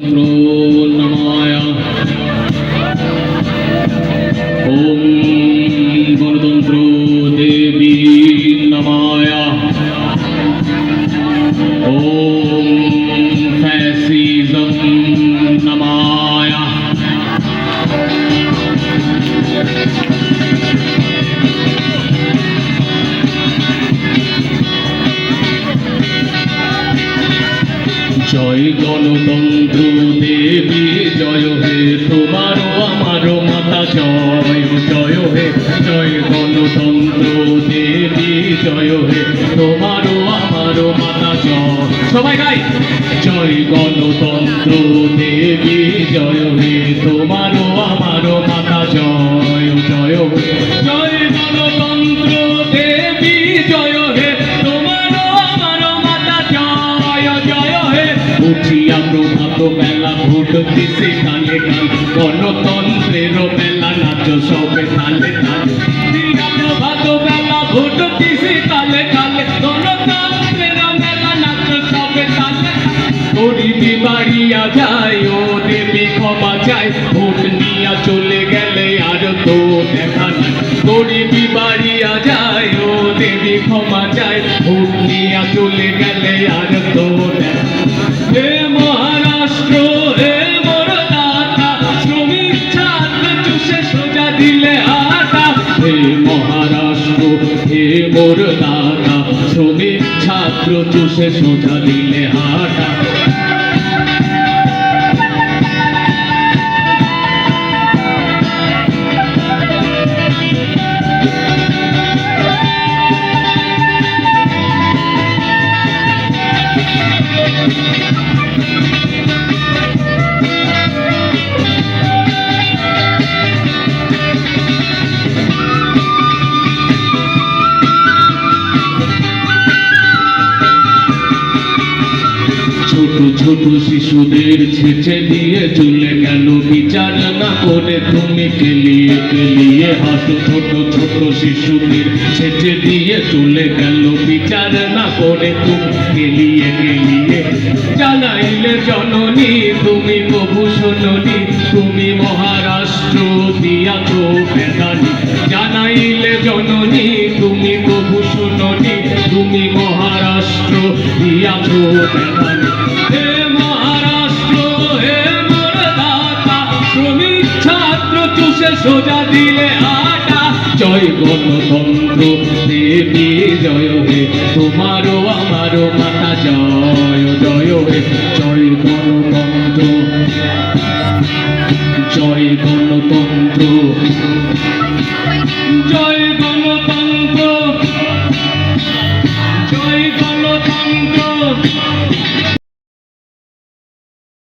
miembro জয় গণতন্ত্র দেবী, জয় হে তোমারও আমারও মাতা, জয় জয় হে, জয় গণতন্ত্র দেবী, জয় হে তোমারও আমারও মাতা, জয়। সবাই গাই। জয় গণতন্ত্র দেবী, জয় হে তোমারও আমারও মাতা, জয় জয় জয় বেলা ভোট দিছে কালে কাল গণতন্ত্রের বেলা নাচ, সবে তালে তালে। যায় চলে গেলে আর তো দেখা নাই। গরিবি বাড়িয়া যায়, ও দেবী ক্ষমা চায়। ভোট নিয়া চলে হে মোর দাতা শ্রমিক ছাত্র চুষে সোজা দিলে হাটা। ছোট ছোট শিশুদের ছেঁচে দিয়ে চলে গেল বিচার না করে তুমি কেলিয়ে কেলিয়ে হাসো ছোট ছোট শিশুদের ছেঁচে দিয়ে চলে গেল বিচার না করে তুমি কেলিয়ে কেলিয়ে। জানাইলে জননী, তুমি প্রভু শোননি, তুমি মহারাষ্ট্র দিয়া তো বেদানি জানাইলে জননী, তুমি প্রভু শোননি। তুমি মহারাষ্ট্র, দিয়া তো হে সোজা দিলে আটা। জয় গণতন্ত্র দেবী, জয় হে। তোমারও আমারও মাতা জয় জয় হে। জয় গণতন্ত্র জয় গণতন্ত্র জয় গণতন্ত্র।